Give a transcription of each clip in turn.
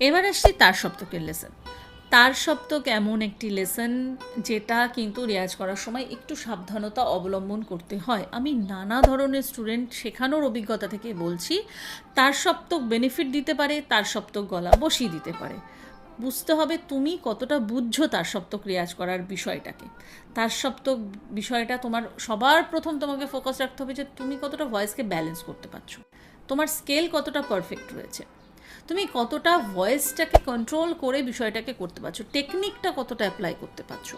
এবার আসছি তার সপ্তকের লেসন তার সপ্তক এমন একটি লেসন যেটা কিন্তু রেয়াজ করার সময় একটু সাবধানতা অবলম্বন করতে হয়। আমি নানা ধরনের স্টুডেন্ট শেখানোর অভিজ্ঞতা থেকে বলছি, তার সপ্তক বেনিফিট দিতে পারে, তার সপ্তক গলা বসিয়ে দিতে পারে। বুঝতে হবে তুমি কতটা বুঝছ তার সপ্তক রেয়াজ করার বিষয়টাকে। তার সপ্তক বিষয়টা তোমার সবার প্রথম তোমাকে ফোকাস রাখতে হবে যে তুমি কতটা ভয়েসকে ব্যালেন্স করতে পারছ। তোমার স্কেল কতটা পারফেক্ট রয়েছে। তুমি কতটা ভয়েসটাকে কন্ট্রোল করে বিষয়টাকে করতে পারছ? টেকনিকটা কতটা অ্যাপ্লাই করতে পারছ?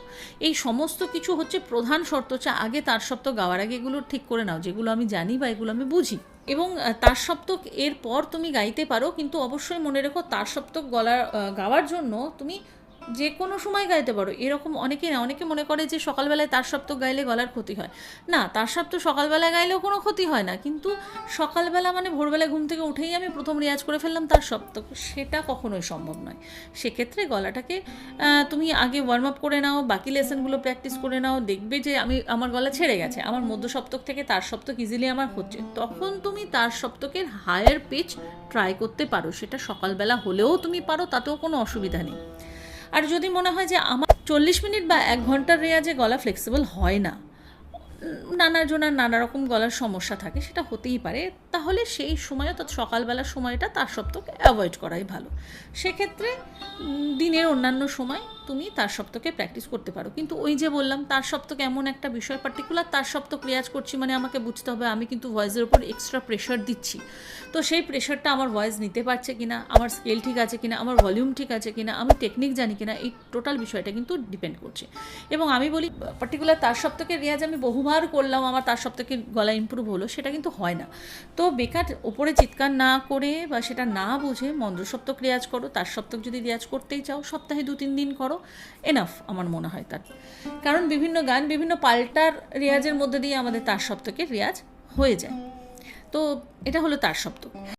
এই সমস্ত কিছু হচ্ছে প্রধান শর্ত হচ্ছে আগে তার সপ্তাহ গাওয়ার আগে এগুলো ঠিক করে নাও, যেগুলো আমি জানি বা এগুলো আমি বুঝি। এবং তার সপ্তক এর পর তুমি গাইতে পারো, কিন্তু অবশ্যই মনে রেখো তার সপ্তক গলা গাওয়ার জন্য তুমি যে কোনো সময় গাইতে পারো। এরকম অনেকে না, অনেকে মনে করে যে সকালবেলায় তার সপ্তক গাইলে গলার ক্ষতি হয়। না, তার সপ্তক সকালবেলায় গাইলেও কোনো ক্ষতি হয় না। কিন্তু সকালবেলা মানে ভোরবেলায় ঘুম থেকে উঠেই আমি প্রথম রেয়াজ করে ফেললাম তার সপ্তক সেটা কখনোই সম্ভব নয়। সেক্ষেত্রে গলাটাকে তুমি আগে ওয়ার্ম আপ করে নাও, বাকি লেসনগুলো প্র্যাকটিস করে নাও, দেখবে যে আমি, আমার গলা ছেড়ে গেছে, আমার মধ্য সপ্তক থেকে তার সপ্তক ইজিলি আমার হচ্ছে। তখন তুমি তার সপ্তকের হায়ার পিচ ট্রাই করতে পারো। সেটা সকালবেলা হলেও তুমি পারো, তাতেও কোনো অসুবিধা নেই। আর যদি মনে হয় যে আমার চল্লিশ মিনিট বা এক ঘণ্টার রেয়াজে গলা ফ্লেক্সিবল হয় না নানাজনার নানা রকম গলার সমস্যা থাকে, সেটা হতেই পারে, তাহলে সেই সময় অর্থাৎ সকালবেলার সময়টা তার সপ্তাহকে অ্যাভয়েড করাই ভালো। সেক্ষেত্রে দিনের অন্যান্য সময় তুমি তার সপ্তকে প্র্যাকটিস করতে পারো। কিন্তু ওই যে বললাম, তার সপ্তক এমন একটা বিষয় পার্টিকুলার তার সপ্তক রেয়াজ করছি মানে আমাকে বুঝতে হবে, আমি কিন্তু ভয়েসের ওপর এক্সট্রা প্রেশার দিচ্ছি। তো সেই প্রেশারটা আমার ভয়েস নিতে পারছে কিনা, আমার স্কেল ঠিক আছে কিনা, আমার ভলিউম ঠিক আছে কিনা, আমি টেকনিক জানি কিনা, এই টোটাল বিষয়টা কিন্তু ডিপেন্ড করছে। এবং আমি বলি পার্টিকুলার তার সপ্তকের রেয়াজ আমি বহুবার করলাম, আমার তার সপ্তকের গলা ইম্প্রুভ হলো, সেটা কিন্তু হয় না। তো বেকার ওপরে চিৎকার না করে বা সেটা না বুঝে মন্দ্র সপ্তক রেয়াজ করো, তার সপ্তক যদি রেয়াজ করতেই চাও, সপ্তাহে দু তিন দিন করো এনাফ আমার মনে হয় তার। কারণ বিভিন্ন গান বিভিন্ন পাল্টার রেয়াজের মধ্যে দিয়ে আমাদের তার সপ্তকের রেয়াজ হয়ে যায়। তো এটা হলো তার সপ্তক